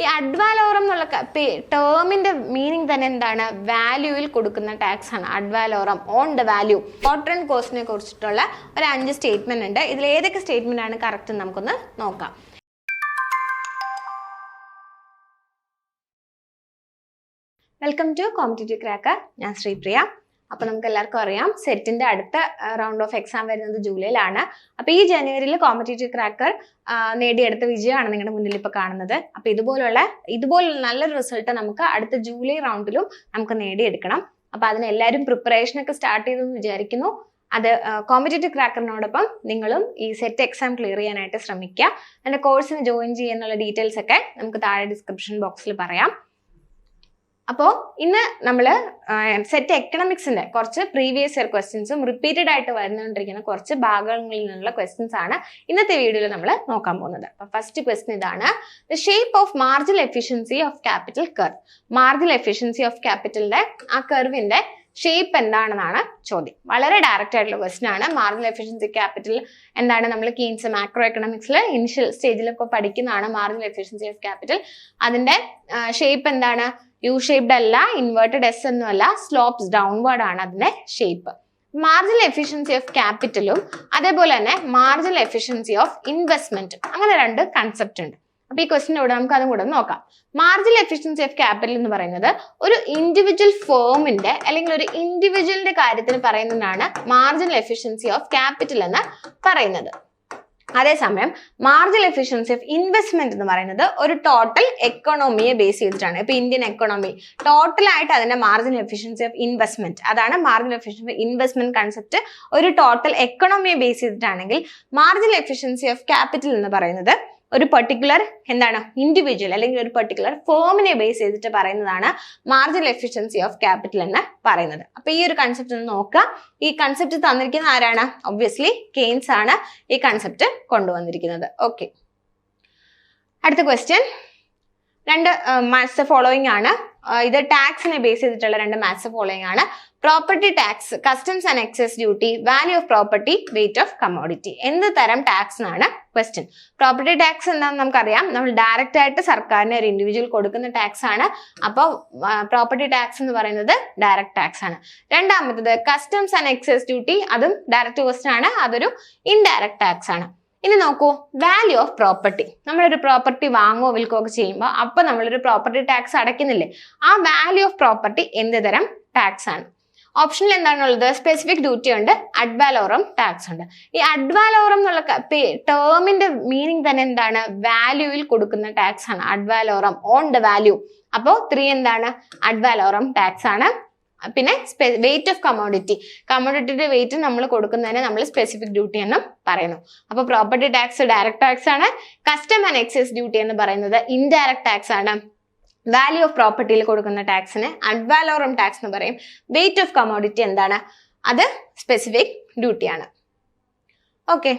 ഈ അഡ്വാലോറം എന്നുള്ള ടേമിന്റെ മീനിങ് തന്നെ എന്താണ്? വാല്യൂവിൽ കൊടുക്കുന്ന ടാക്സ് ആണ്. Ad valorem on the value cotton കോസ്റ്റിനെ കുറിച്ചിട്ടുള്ള ഒരു അഞ്ച് സ്റ്റേറ്റ്മെന്റ് ഉണ്ട്. ഇതിൽ ഏതൊക്കെ സ്റ്റേറ്റ്മെന്റ് ആണ് കറക്റ്റ് നമുക്കൊന്ന് നോക്കാം. വെൽക്കം ടു കോമ്പറ്റേറ്റീവ് ക്രാക്കർ ഞാൻ ശ്രീപ്രിയ. അപ്പൊ നമുക്ക് എല്ലാവർക്കും അറിയാം. സെറ്റിന്റെ അടുത്ത റൗണ്ട് ഓഫ് എക്സാം വരുന്നത് ജൂലൈയിലാണ്. അപ്പൊ ഈ ജനുവരിയിൽ കോമ്പറ്റേറ്റീവ് ക്രാക്കർ നേടിയെടുത്ത വിജയമാണ് നിങ്ങളുടെ മുന്നിൽ ഇപ്പൊ കാണുന്നത്. അപ്പൊ ഇതുപോലുള്ള ഇതുപോലുള്ള നല്ലൊരു റിസൾട്ട് നമുക്ക് അടുത്ത ജൂലൈ റൗണ്ടിലും നമുക്ക് നേടിയെടുക്കണം. അപ്പൊ അതിന് എല്ലാവരും പ്രിപ്പറേഷൻ ഒക്കെ സ്റ്റാർട്ട് ചെയ്തെന്ന് വിചാരിക്കുന്നു. അത് കോമ്പറ്റേറ്റീവ് ക്രാക്കറിനോടൊപ്പം നിങ്ങളും ഈ സെറ്റ് എക്സാം ക്ലിയർ ചെയ്യാനായിട്ട് ശ്രമിക്കുക. എന്റെ കോഴ്സിന് ജോയിൻ ചെയ്യാനുള്ള ഡീറ്റെയിൽസ് ഒക്കെ നമുക്ക് താഴെ ഡിസ്ക്രിപ്ഷൻ ബോക്സിൽ പറയാം. അപ്പോൾ ഇന്ന് നമ്മൾ സെറ്റ് എക്കണോമിക്സിന്റെ കുറച്ച് പ്രീവിയസ് ഇയർ ക്വസ്റ്റ്യൻസും റിപ്പീറ്റഡ് ആയിട്ട് വരുന്നുകൊണ്ടിരിക്കുന്ന കുറച്ച് ഭാഗങ്ങളിൽ നിന്നുള്ള ക്വസ്റ്റ്യൻസ് ആണ് ഇന്നത്തെ വീഡിയോയിൽ നമ്മൾ നോക്കാൻ പോകുന്നത്. അപ്പൊ ഫസ്റ്റ് ക്വസ്റ്റ്യൻ ഇതാണ് the shape of marginal efficiency of capital curve marginal efficiency of ക്യാപിറ്റലിന്റെ ആ കർവിന്റെ ഷേപ്പ് എന്താണെന്നാണ് ചോദ്യം. വളരെ ഡയറക്റ്റ് ആയിട്ടുള്ള ക്വസ്റ്റ്യൻ ആണ്. മാർജിനൽ എഫിഷ്യൻസി ക്യാപിറ്റൽ എന്താണ് നമ്മൾ കീൻസ് മാക്രോ എക്കണോമിക്സിൽ ഇനിഷ്യൽ സ്റ്റേജിലൊക്കെ പഠിക്കുന്നതാണ് മാർജിനൽ എഫിഷ്യൻസി ഓഫ് ക്യാപിറ്റൽ അതിന്റെ ഷേപ്പ് എന്താണ്? യു ഷേപ്ഡ് അല്ല ഇൻവേർട്ടഡ് എസ് ഒന്നുമല്ല സ്ലോപ്സ് ഡൗൺവേർഡ് ആണ് അതിന്റെ ഷേപ്പ് മാർജിനൽ എഫിഷ്യൻസി ഓഫ് ക്യാപിറ്റലും അതേപോലെ തന്നെ മാർജിനൽ എഫിഷ്യൻസി ഓഫ് ഇൻവെസ്റ്റ്മെന്റും അങ്ങനെ രണ്ട് കൺസെപ്റ്റ് ഉണ്ട്. അപ്പൊ ഈ ക്വസ്റ്റിനോട് നമുക്ക് അതും കൂടെ നോക്കാം. മാർജിനൽ എഫിഷ്യൻസി ഓഫ് ക്യാപിറ്റൽ എന്ന് പറയുന്നത് ഒരു ഇൻഡിവിജ്വൽ ഫേമിന്റെ അല്ലെങ്കിൽ ഒരു ഇൻഡിവിജ്വലിന്റെ കാര്യത്തിന് പറയുന്നതാണ് മാർജിനൽ എഫിഷ്യൻസി ഓഫ് ക്യാപിറ്റൽ എന്ന് പറയുന്നത്. അതേസമയം മാർജിൻ എഫിഷ്യൻസി ഓഫ് ഇൻവെസ്റ്റ്മെന്റ് എന്ന് പറയുന്നത് ഒരു ടോട്ടൽ എക്കണോമിയെ ബേസ് ചെയ്തിട്ടാണ്. ഇപ്പൊ ഇന്ത്യൻ എക്കണോമി ടോട്ടൽ ആയിട്ട് അതിന്റെ മാർജിൻ എഫിഷ്യൻസി ഓഫ് ഇൻവെസ്റ്റ്മെന്റ് അതാണ് margin efficiency of investment concept ഒരു ടോട്ടൽ എക്കണോമിയെ ബേസ് ചെയ്തിട്ടാണെങ്കിൽ മാർജിൻ എഫിഷ്യൻസി ഓഫ് ക്യാപിറ്റൽ എന്ന് പറയുന്നത് ഒരു പെർട്ടിക്കുലർ എന്താണ്? ഇൻഡിവിജ്വൽ അല്ലെങ്കിൽ ഒരു പെർട്ടിക്കുലർ ഫേമിനെ ബേസ് ചെയ്തിട്ട് പറയുന്നതാണ് മാർജിനൽ എഫിഷ്യൻസി ഓഫ് ക്യാപിറ്റൽ എന്ന് പറയുന്നത്. അപ്പൊ ഈ ഒരു കൺസെപ്റ്റ് ഒന്ന് നോക്കുക ഈ കൺസെപ്റ്റ് തന്നിരിക്കുന്ന ആരാണ്? ഒബ്വിയസ്ലി കെയ്ൻസ് ആണ് ഈ കൺസെപ്റ്റ് കൊണ്ടുവന്നിരിക്കുന്നത്. ഓക്കെ അടുത്ത ക്വസ്റ്റ്യൻ രണ്ട് മാത്സ് ഫോളോയിങ് ആണ്. ഇത് ടാക്സിനെ ബേസ് ചെയ്തിട്ടുള്ള രണ്ട് മാത്സ് ഫോളോയിങ് ആണ്. Property tax customs and excise duty value of property weight of commodity എന്ത് തരം ടാക്സ് എന്നാണ് ക്വസ്റ്റ്യൻ പ്രോപ്പർട്ടി ടാക്സ് എന്താണെന്ന് നമുക്കറിയാം. നമ്മൾ ഡയറക്റ്റ് ആയിട്ട് സർക്കാരിന് ഒരു ഇൻഡിവിജ്വൽ കൊടുക്കുന്ന ടാക്സ് ആണ്. അപ്പോൾ പ്രോപ്പർട്ടി ടാക്സ് എന്ന് പറയുന്നത് ഡയറക്റ്റ് ടാക്സ് ആണ്. രണ്ടാമത്തത് കസ്റ്റംസ് ആൻഡ് എക്സൈസ് ഡ്യൂട്ടി അതും ഡയറക്റ്റ് ക്വസ്റ്റ്യൻ ആണ്. അതൊരു ഇൻഡയറക്റ്റ് ടാക്സ് ആണ്. ഇനി നോക്കൂ വാല്യൂ ഓഫ് പ്രോപ്പർട്ടി നമ്മളൊരു പ്രോപ്പർട്ടി വാങ്ങുകയോ വിൽക്കുകയോ ഒക്കെ ചെയ്യുമ്പോൾ അപ്പൊ നമ്മളൊരു പ്രോപ്പർട്ടി ടാക്സ് അടയ്ക്കുന്നില്ലേ? ആ വാല്യൂ ഓഫ് പ്രോപ്പർട്ടി എന്ത് തരം? ടാക്സ് ആണ്. ഓപ്ഷനിൽ എന്താണുള്ളത്? സ്പെസിഫിക് ഡ്യൂട്ടി ഉണ്ട് അഡ്വാലോറം ടാക്സ് ഉണ്ട്. ഈ അഡ്വാലോറം എന്നുള്ള ടേമിന്റെ മീനിങ് തന്നെ എന്താണ്? വാല്യൂവിൽ കൊടുക്കുന്ന ടാക്സ് ആണ് ad valorem on the value അപ്പോൾ ത്രീ എന്താണ്? അഡ്വാലോറം ടാക്സ് ആണ്. പിന്നെ വെയിറ്റ് ഓഫ് കമോഡിറ്റി കമോഡിറ്റിയുടെ വെയിറ്റ് നമ്മൾ കൊടുക്കുന്നതിന് നമ്മൾ സ്പെസിഫിക് ഡ്യൂട്ടി എന്നും പറയുന്നു. അപ്പോൾ പ്രോപ്പർട്ടി ടാക്സ് ഡയറക്ട് ടാക്സ് ആണ്. കസ്റ്റം ആൻഡ് എക്സൈസ് ഡ്യൂട്ടി എന്ന് പറയുന്നത് ഇൻഡയറക്ട് ടാക്സ് ആണ്. വാല്യൂ ഓഫ് പ്രോപ്പർട്ടിയിൽ കൊടുക്കുന്ന ടാക്സിന് അഡ്വാലോറം ടാക്സ് എന്ന് പറയും. വെയിറ്റ് ഓഫ് കമോഡിറ്റി എന്താണ്? അത് സ്പെസിഫിക് ഡ്യൂട്ടിയാണ് ഓക്കെ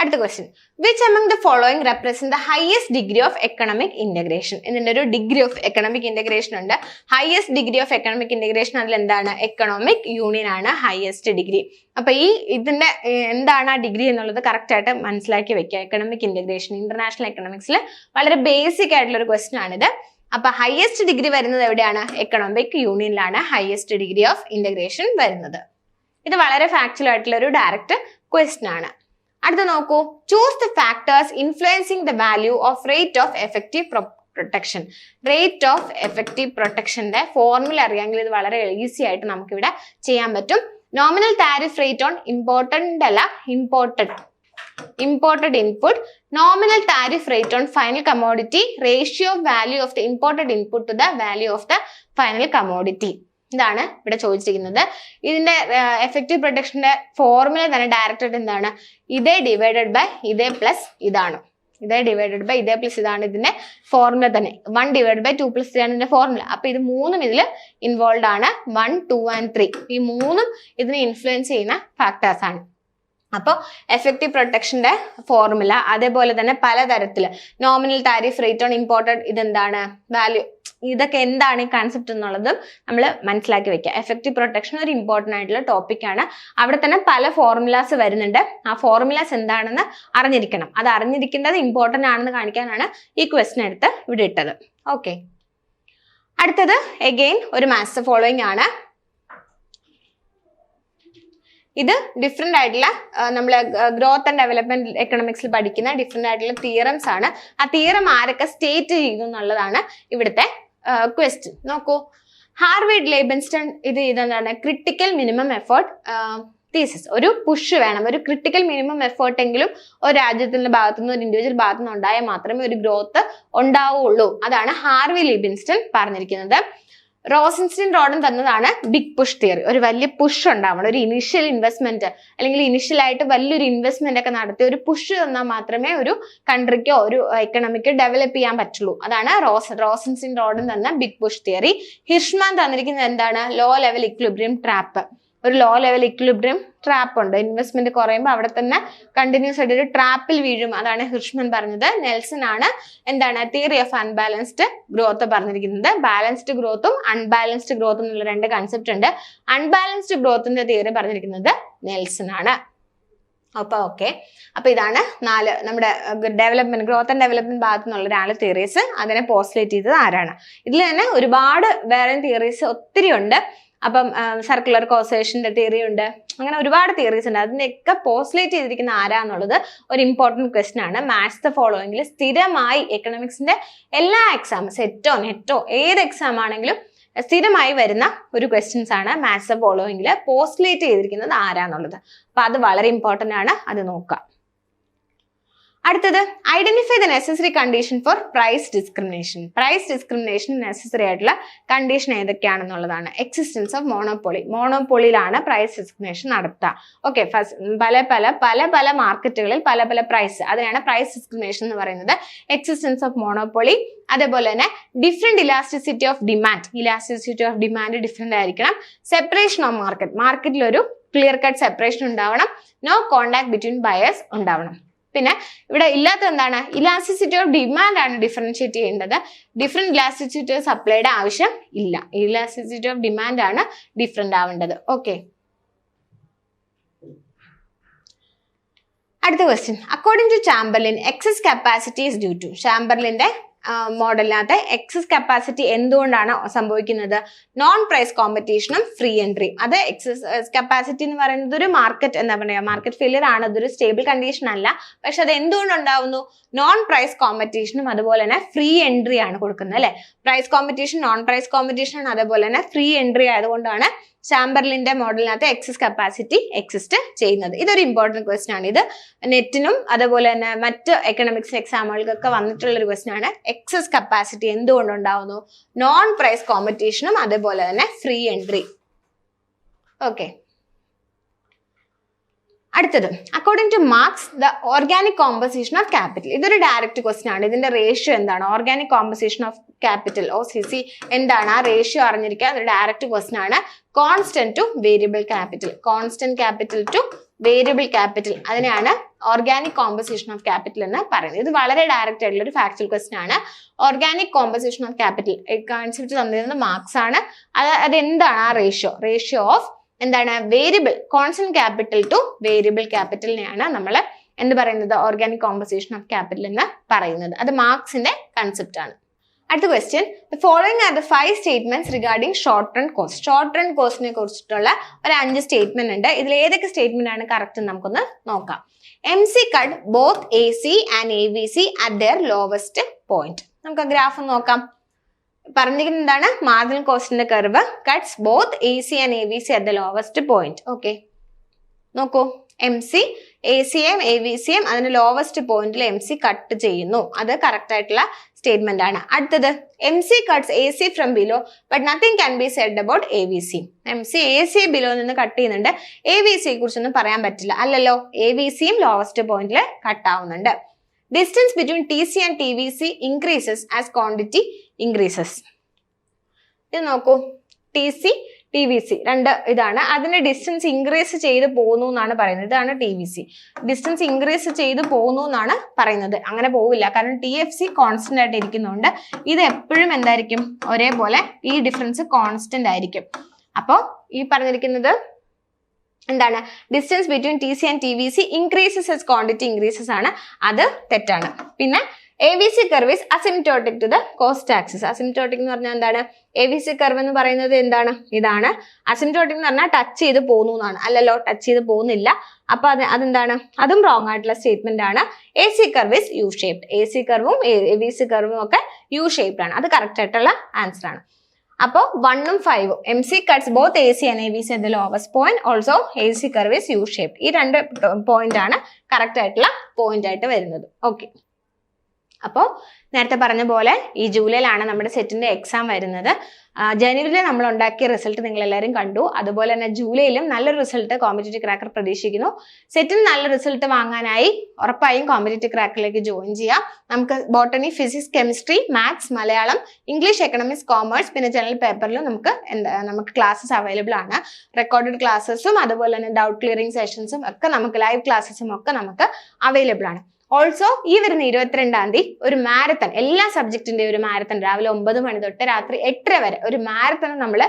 അടുത്ത question which among the following represent the highest degree of economic integration എന്നിട്ട് ഒരു ഡിഗ്രി ഓഫ് എക്കണോമിക് ഇന്റഗ്രേഷൻ ഉണ്ട്. Highest degree of economic integration അതിൽ എന്താണ്? എക്കണോമിക് യൂണിയൻ ആണ് ഹയസ്റ്റ് ഡിഗ്രി അപ്പൊ ഈ ഇതിന്റെ എന്താണ് ആ ഡിഗ്രി എന്നുള്ളത് കറക്റ്റ് ആയിട്ട് മനസ്സിലാക്കി വെക്കുക. എക്കണോമിക് ഇന്റഗ്രേഷൻ ഇന്റർനാഷണൽ എക്കണോമിക്സിൽ വളരെ ബേസിക് ആയിട്ടുള്ള ഒരു ക്വസ്റ്റ്യൻ ആണിത്. അപ്പൊ ഹയസ്റ്റ് ഡിഗ്രി വരുന്നത് എവിടെയാണ്? എക്കണോമിക് യൂണിയനിലാണ് ഹയസ്റ്റ് ഡിഗ്രി ഓഫ് ഇന്റഗ്രേഷൻ വരുന്നത്. ഇത് വളരെ ഫാക്ച്വൽ ആയിട്ടുള്ള ഒരു ഡയറക്റ്റ് ക്വസ്റ്റ്യൻ ആണ്. അടുത്ത നോക്കൂ. Choose the factors influencing the value of rate of effective protection rate of effective പ്രൊട്ടക്ഷന്റെ formula അറിയാമെങ്കിൽ ഇത് വളരെ ഈസി ആയിട്ട് നമുക്ക് ഇവിടെ ചെയ്യാൻ പറ്റും. Nominal tariff rate on important അല്ല imported imported input nominal tariff rate on final commodity ratio value of the imported input to the value of the final commodity ഇതാണ് ഇവിടെ ചോദിച്ചിരിക്കുന്നത്. ഇതിന്റെ എഫക്റ്റീവ് പ്രൊട്ടക്ഷന്റെ ഫോർമുല തന്നെ ഡയറക്റ്റായിട്ട് എന്താണ്? ഇതേ ഡിവൈഡഡ് ബൈ ഇതേ പ്ലസ് ഇതാണ്. ഇതേ ഡിവൈഡഡ് ബൈ ഇതേ പ്ലസ് ഇതാണ് ഇതിന്റെ ഫോർമുല തന്നെ. One divide by two plus three ആണ് ഇതിന്റെ ഫോർമുല അപ്പൊ ഇത് മൂന്നും ഇതിൽ ഇൻവോൾവ് ആണ്. വൺ ടു ആൻഡ് ത്രീ ഈ മൂന്നും ഇതിനെ ഇൻഫ്ലുവൻസ് ചെയ്യുന്ന ഫാക്ടേഴ്സ് ആണ്. അപ്പോൾ എഫക്റ്റീവ് പ്രൊട്ടക്ഷന്റെ ഫോർമുല അതേപോലെ തന്നെ പലതരത്തിൽ nominal tariff rate on imported ഇതെന്താണ്? വാല്യൂ ഇതൊക്കെ എന്താണ് ഈ കൺസെപ്റ്റ് എന്നുള്ളതും നമ്മൾ മനസ്സിലാക്കി വെക്കുക എഫക്റ്റീവ് പ്രൊട്ടക്ഷൻ ഒരു ഇമ്പോർട്ടന്റ് ആയിട്ടുള്ള ടോപ്പിക്കാണ് അവിടെ തന്നെ പല ഫോർമുലാസ് വരുന്നുണ്ട്. ആ ഫോർമുലാസ് എന്താണെന്ന് അറിഞ്ഞിരിക്കണം. അത് അറിഞ്ഞിരിക്കേണ്ടത് ഇമ്പോർട്ടന്റ് ആണെന്ന് കാണിക്കാനാണ് ഈ ക്വസ്റ്റൻ എടുത്ത് ഇവിടെ ഇട്ടത്. ഓക്കെ അടുത്തത് എഗെയിൻ ഒരു മാസ് ഫോളോയിങ് ആണ്. ഇത് ഡിഫറെന്റ് ആയിട്ടുള്ള നമ്മൾ ഗ്രോത്ത് ആൻഡ് ഡെവലപ്മെന്റ് എക്കണോമിക്സിൽ പഠിക്കുന്ന ഡിഫറെന്റ് ആയിട്ടുള്ള തിയറംസ് ആണ്. ആ തിയറം ആരൊക്കെ സ്റ്റേറ്റ് ചെയ്തു എന്നുള്ളതാണ് ഇവിടുത്തെ ക്വസ്റ്റ്യൻ നോക്കൂ. ഹാർവേഡ് ലേബൻസ്റ്റൺ ഇത് ഇതെന്താണ് ക്രിട്ടിക്കൽ മിനിമം എഫേർട്ട് തീസിസ് ഒരു പുഷ് വേണം. ഒരു ക്രിട്ടിക്കൽ മിനിമം എഫേർട്ട് എങ്കിലും ഒരു രാജ്യത്തിന്റെ ഭാഗത്തുനിന്ന് ഒരു ഇൻഡിവിജ്വൽ ഭാഗത്തു നിന്ന് ഉണ്ടായാൽ മാത്രമേ ഒരു ഗ്രോത്ത് ഉണ്ടാവുള്ളൂ. അതാണ് ഹാർവി ലിബിൻസ്റ്റൺ പറഞ്ഞിരിക്കുന്നത്. റോസിൻസ്റ്റൻ റോഡൻ തന്നതാണ് ബിഗ് പുഷ് തിയറി ഒരു വലിയ പുഷ് ഉണ്ടാവണം. ഒരു ഇനിഷ്യൽ ഇൻവെസ്റ്റ്മെന്റ് അല്ലെങ്കിൽ ഇനിഷ്യലായിട്ട് വലിയൊരു ഇൻവെസ്റ്റ്മെന്റ് ഒക്കെ നടത്തി ഒരു പുഷ് തന്നാൽ മാത്രമേ ഒരു കൺട്രിക്കോ ഒരു എക്കണോമിക്കോ ഡെവലപ്പ് ചെയ്യാൻ പറ്റുള്ളൂ. അതാണ് റോസ് റോസൻസിൻ റോഡൻ തന്ന ബിഗ് പുഷ് തിയറി ഹിർഷ്മാൻ തന്നിരിക്കുന്നത് എന്താണ്? ലോ ലെവൽ ഇക്വിലിബ്രിയം ട്രാപ്പ് ഒരു ലോ ലെവൽ ഇക്വിലിബ്രിയം ട്രാപ്പ് ഉണ്ട്. ഇൻവെസ്റ്റ്മെന്റ് കുറയുമ്പോൾ അവിടെ തന്നെ കണ്ടിന്യൂസ് ആയിട്ട് ഒരു ട്രാപ്പിൽ വീഴും. അതാണ് ഹിർഷ്മൻ പറഞ്ഞത്. നെൽസൺ ആണ് എന്താണ് തിയറി ഓഫ് അൺബാലൻസ്ഡ് ഗ്രോത്ത് പറഞ്ഞിരിക്കുന്നത്. ബാലൻസ്ഡ് ഗ്രോത്തും അൺബാലൻസ്ഡ് ഗ്രോത്തും എന്നുള്ള രണ്ട് കൺസെപ്റ്റ് ഉണ്ട്. അൺബാലൻസ്ഡ് ഗ്രോത്തിന്റെ തിയറി പറഞ്ഞിരിക്കുന്നത് നെൽസൺ ആണ്. അപ്പൊ ഓക്കെ അപ്പൊ ഇതാണ് നാല് നമ്മുടെ ഡെവലപ്മെന്റ് ഗ്രോത്ത് ആൻഡ് ഡെവലപ്മെന്റ് ഭാഗത്തു നിന്നുള്ള നാല് തിയറീസ് അതിനെ പോസ്റ്റുലേറ്റ് ചെയ്തത് ആരാണ്? ഇതിൽ തന്നെ ഒരുപാട് വേറെ തിയറീസ് ഒത്തിരി ഉണ്ട്. അപ്പം സർക്കുലർ കോസേഷന്റെ തിയറി ഉണ്ട്. അങ്ങനെ ഒരുപാട് തിയറീസ് ഉണ്ട്. അതിനെയൊക്കെ പോസ്ലേറ്റ് ചെയ്തിരിക്കുന്ന ആരാന്നുള്ളത് ഒരു ഇമ്പോർട്ടന്റ് ക്വസ്റ്റൻ ആണ്. മാത്സ് ദ ഫോളോയിങ്ങിൽ സ്ഥിരമായി എക്കണോമിക്സിന്റെ എല്ലാ എക്സാം സെറ്റോ നെറ്റോ ഏത് എക്സാം ആണെങ്കിലും സ്ഥിരമായി വരുന്ന ഒരു ക്വസ്റ്റ്യൻസ് ആണ് മാത്സ് ഫോളോയിങ്ങിൽ പോസ്റ്റുലേറ്റ് ചെയ്തിരിക്കുന്നത് ആരാന്നുള്ളത്. അപ്പൊ അത് വളരെ ഇമ്പോർട്ടന്റ് ആണ്. അത് നോക്കാം. അടുത്തത് identify the necessary condition for price discrimination price discrimination necessary ആയിട്ടുള്ള കണ്ടീഷൻ ഏതൊക്കെയാണെന്നുള്ളതാണ്. എക്സിസ്റ്റൻസ് ഓഫ് മോണോപോളി മോണോപോളിയിലാണ് പ്രൈസ് ഡിസ്ക്രിമിനേഷൻ നടത്തുക. ഓക്കെ ഫസ്റ്റ് പല പല പല പല മാർക്കറ്റുകളിൽ പല പല പ്രൈസ് അതിനാണ് പ്രൈസ് ഡിസ്ക്രിമിനേഷൻ എന്ന് പറയുന്നത്. എക്സിസ്റ്റൻസ് ഓഫ് മോണോപോളി അതേപോലെ തന്നെ different elasticity of demand elasticity of demand different ആയിരിക്കണം. സെപ്പറേഷൻ ഓഫ് മാർക്കറ്റ് മാർക്കറ്റിൽ ഒരു ക്ലിയർ കട്ട് സെപ്പറേഷൻ ഉണ്ടാവണം. നോ കോണ്ടാക്ട് ബിറ്റ്വീൻ ബയേഴ്സ് ഉണ്ടാവണം. പിന്നെ ഇവിടെ ഇല്ലാത്ത എന്താണ്? ഇലാസ്റ്റിസിറ്റി ഓഫ് ഡിമാൻഡ് ആണ് ഡിഫറൻഷിയേറ്റ് ചെയ്യേണ്ടത്. ഡിഫറെന്റ് ഇലാസ്റ്റിസിറ്റി ഓഫ് സപ്ലൈയുടെ ആവശ്യം ഇല്ല. ഇലാസ്റ്റിസിറ്റി ഓഫ് ഡിമാൻഡ് ആണ് ഡിഫറെന്റ് ആവേണ്ടത്. ഓക്കെ അടുത്ത question according to Chamberlin excess capacity is due to ചാമ്പർലിന്റെ മോഡലിനകത്ത് എക്സസ് കപ്പാസിറ്റി എന്തുകൊണ്ടാണ് സംഭവിക്കുന്നത്? നോൺ പ്രൈസ് കോമ്പറ്റീഷനും ഫ്രീ എൻട്രി അത് എക്സസ് കപ്പാസിറ്റി എന്ന് പറയുന്നത് ഒരു മാർക്കറ്റ് എന്താ പറയുക മാർക്കറ്റ് ഫെയിലിയർ ആണ്. അതൊരു സ്റ്റേബിൾ കണ്ടീഷൻ അല്ല. പക്ഷെ അത് എന്തുകൊണ്ട് ഉണ്ടാവുന്നു നോൺ പ്രൈസ് കോമ്പറ്റീഷനും അതുപോലെ തന്നെ ഫ്രീ എൻട്രി ആണ് കൊടുക്കുന്നത് അല്ലെ? Price competition non price competition അതേപോലെ തന്നെ ഫ്രീ എൻട്രി ആയതുകൊണ്ടാണ് ചാമ്പർലിന്റെ മോഡലിനകത്ത് എക്സസ് കപ്പാസിറ്റി എക്സിസ്റ്റ് ചെയ്യുന്നത്. ഇതൊരു ഇമ്പോർട്ടന്റ് ക്വസ്റ്റൻ ആണ്. ഇത് നെറ്റിനും അതുപോലെ തന്നെ മറ്റ് എക്കണോമിക്സ് എക്സാമുകൾക്കൊക്കെ വന്നിട്ടുള്ള ഒരു ക്വസ്റ്റൻ ആണ്. എക്സസ് കപ്പാസിറ്റി എന്തുകൊണ്ടുണ്ടാവുന്നു? നോൺ പ്രൈസ് കോമ്പറ്റീഷനും അതേപോലെ തന്നെ ഫ്രീ എൻട്രി ഓക്കെ അടുത്തത്. According to Marx the organic composition of capital ഇതൊരു ഡയറക്റ്റ് ക്വസ്റ്റൻ ആണ്. ഇതിന്റെ റേഷ്യോ എന്താണ്? Organic composition of capital O C C എന്താണ്? ആ റേഷ്യോ അറിഞ്ഞിരിക്കുക അതൊരു ഡയറക്റ്റ് ക്വസ്റ്റൻ ആണ്. Constant to variable capital constant capital to variable capital അതിനെയാണ് ഓർഗാനിക് കോമ്പസിഷൻ ഓഫ് ക്യാപിറ്റൽ എന്ന് പറയുന്നത്. ഇത് വളരെ ഡയറക്റ്റ് ആയിട്ടുള്ള ഒരു ഫാക്ച്വൽ ക്വസ്റ്റൻ ആണ്. Organic composition of capital concept തന്നിരുന്നത് Marx ആണ്. അത് അത് എന്താണ് ആ റേഷ്യോ റേഷ്യോ ഓഫ് എന്താണ്? Variable constant capital to variable ക്യാപിറ്റലിനെയാണ് നമ്മൾ എന്ത് പറയുന്നത്? ഓർഗാനിക് കോമ്പസിഷൻ ഓഫ് ക്യാപിറ്റൽ എന്ന് പറയുന്നത്. അത് മാർക്സിന്റെ കൺസെപ്റ്റ് ആണ്. അടുത്ത question the following are the five statements regarding short run cost short run കോസ്റ്റിനെ കുറിച്ചിട്ടുള്ള ഒരു അഞ്ച് സ്റ്റേറ്റ്മെന്റ് ഉണ്ട്. ഇതിൽ ഏതൊക്കെ സ്റ്റേറ്റ്മെന്റ് ആണ് കറക്റ്റ് നമുക്കൊന്ന് നോക്കാം. M C cut both A C and A B C at their lowest point നമുക്ക് ആ ഗ്രാഫ് നോക്കാം. പറഞ്ഞിരിക്കുന്നത് എന്താണ്? Marginal കോസ്റ്റിന്റെ curve cuts both A C and A B C at the lowest point okay നോക്കൂ. M C A C M A V C M അതിന് lowest പോയിന്റിൽ M C cut ചെയ്യുന്നു. അത് കറക്റ്റ് ആയിട്ടുള്ള സ്റ്റേറ്റ്മെന്റ് ആണ്. അടുത്തത് M C cuts A C from below but nothing can be said about A V C M C A C below നിന്ന് cut ചെയ്യുന്നുണ്ട്. A V സിയെ കുറിച്ചൊന്നും പറയാൻ പറ്റില്ല. അല്ലല്ലോ എ വി സിയും ലോവസ്റ്റ് പോയിന്റിൽ കട്ട് ആവുന്നുണ്ട്. Distance between T C and T V C increases as quantity increases ഇത് നോക്കൂ. T C T V C രണ്ട് ഇതാണ്. അതിന്റെ ഡിസ്റ്റൻസ് ഇൻക്രീസ് ചെയ്ത് പോകുന്നു എന്നാണ് പറയുന്നത്. ഇതാണ് T V C distance increase ചെയ്ത് പോകുന്നു എന്നാണ് പറയുന്നത്. അങ്ങനെ പോവില്ല. കാരണം ടി എഫ് സി കോൺസ്റ്റന്റ് ആയിട്ട് ഇരിക്കുന്നുണ്ട്. ഇത് എപ്പോഴും എന്തായിരിക്കും? ഒരേപോലെ ഈ ഡിഫറൻസ് കോൺസ്റ്റന്റ് ആയിരിക്കും. അപ്പോൾ ഈ പറഞ്ഞിരിക്കുന്നത് എന്താണ്? Distance between T C and T V C increases quantity increases ആണ്. അത് തെറ്റാണ്. പിന്നെ A V C curve is asymptotic to the cost axis asymptotic എന്ന് പറഞ്ഞാൽ എന്താണ്? എ വി സി കർവ് എന്ന് പറയുന്നത് എന്താണ്? ഇതാണ്. അസിംറ്റോട്ടിക് എന്ന് പറഞ്ഞാൽ ടച്ച് ചെയ്ത് പോകുന്നു എന്നാണ്. അല്ലല്ലോ ടച്ച് ചെയ്ത് പോകുന്നില്ല. അപ്പൊ അത് അതെന്താണ്? അതും റോങ് ആയിട്ടുള്ള സ്റ്റേറ്റ്മെന്റ് ആണ്. A C curve is U shaped A C കർവും A V C കർവും ഒക്കെ യു ഷേപ്ഡ് ആണ്. അത് കറക്റ്റ് ആയിട്ടുള്ള ആൻസർ ആണ്. അപ്പോൾ വണ്ണും ഫൈവും M C cuts both A C and A B C the lowest point also A C curve is U shaped ഈ രണ്ട് പോയിന്റ് ആണ് കറക്റ്റ് ആയിട്ടുള്ള പോയിന്റ് ആയിട്ട് വരുന്നത്. ഓക്കെ അപ്പോൾ നേരത്തെ പറഞ്ഞ പോലെ ഈ ജൂലൈയിലാണ് നമ്മുടെ സെറ്റിന്റെ എക്സാം വരുന്നത്. ജനുവരിയിൽ നമ്മൾ ഉണ്ടാക്കിയ റിസൾട്ട് നിങ്ങൾ എല്ലാവരും കണ്ടു. അതുപോലെ തന്നെ ജൂലൈയിലും നല്ലൊരു റിസൾട്ട് കോമ്പറ്റേറ്റീവ് ക്രാക്കർ പ്രതീക്ഷിക്കുന്നു. സെറ്റിന് നല്ല റിസൾട്ട് വാങ്ങാനായി ഉറപ്പായും കോമ്പറ്റേറ്റീവ് ക്രാക്കറിലേക്ക് ജോയിൻ ചെയ്യാം. നമുക്ക് botany physics chemistry maths Malayalam English economics commerce പിന്നെ ജനറൽ പേപ്പറിലും നമുക്ക് എന്താ നമുക്ക് ക്ലാസ്സസ് അവൈലബിൾ ആണ്. റെക്കോർഡഡ് ക്ലാസ്സസും അതുപോലെ തന്നെ ഡൗട്ട് ക്ലിയറിംഗ് സെഷൻസും ഒക്കെ നമുക്ക് ലൈവ് ക്ലാസ്സസും ഒക്കെ നമുക്ക് അവൈലബിൾ ആണ്. ഓൾസോ ഈ വരുന്ന ഇരുപത്തിരണ്ടാം തീയതി ഒരു മാരത്തൺ എല്ലാ സബ്ജക്റ്റിന്റെ ഒരു മാരത്തൺ രാവിലെ ഒമ്പത് മണി തൊട്ട് രാത്രി എട്ടര വരെ ഒരു മാരത്തൺ നമ്മൾ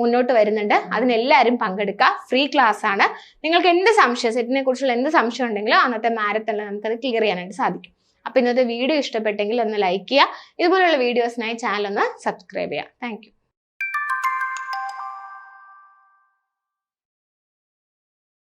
മുന്നോട്ട് വരുന്നുണ്ട്. അതിനെല്ലാവരും പങ്കെടുക്കുക. ഫ്രീ ക്ലാസ് ആണ്. നിങ്ങൾക്ക് എന്ത് സംശയം സെറ്റിനെ കുറിച്ചുള്ള എന്ത് സംശയം ഉണ്ടെങ്കിലും അന്നത്തെ മാരത്തണിൽ നമുക്കത് ക്ലിയർ ചെയ്യാനായിട്ട് സാധിക്കും. അപ്പൊ ഇന്നത്തെ വീഡിയോ ഇഷ്ടപ്പെട്ടെങ്കിൽ ഒന്ന് ലൈക്ക് ചെയ്യുക. ഇതുപോലുള്ള വീഡിയോസിനായി ചാനൽ ഒന്ന് സബ്സ്ക്രൈബ് ചെയ്യുക. താങ്ക്